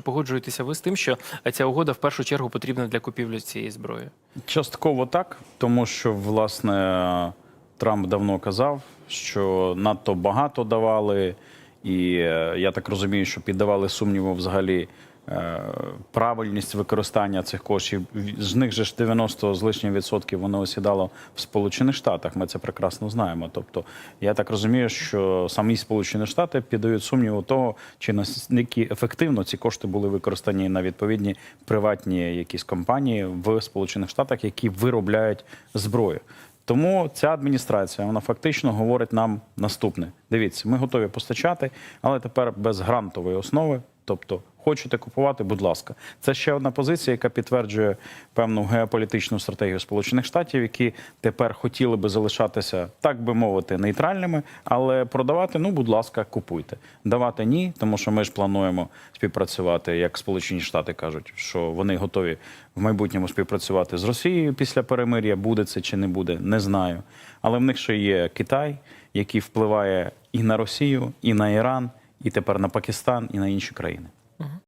чи погоджуєтеся ви з тим, що ця угода в першу чергу потрібна для купівлі цієї зброї? Частково так, тому що власне Трамп давно казав, що надто багато давали, і е, я так розумію, що піддавали сумніву взагалі правильність використання цих коштів. З них же ж 90 з лишнім відсотків воно осідало в Сполучених Штатах. Ми це прекрасно знаємо. Тобто, я так розумію, що самі Сполучені Штати піддають сумніву того, чи наскільки ефективно ці кошти були використані на відповідні приватні якісь компанії в Сполучених Штатах, які виробляють зброю. Тому ця адміністрація вона фактично говорить нам наступне: дивіться, ми готові постачати, але тепер без грантової основи. Тобто, хочете купувати, будь ласка, це ще одна позиція, яка підтверджує певну геополітичну стратегію Сполучених Штатів, які тепер хотіли би залишатися, так би мовити, нейтральними, але продавати, ну, будь ласка, купуйте. Давати ні, тому що ми ж плануємо співпрацювати, як Сполучені Штати кажуть, що вони готові в майбутньому співпрацювати з Росією після перемир'я. Буде це чи не буде, не знаю. Але в них ще є Китай, який впливає і на Росію, і на Іран, і тепер на Пакистан, і на інші країни.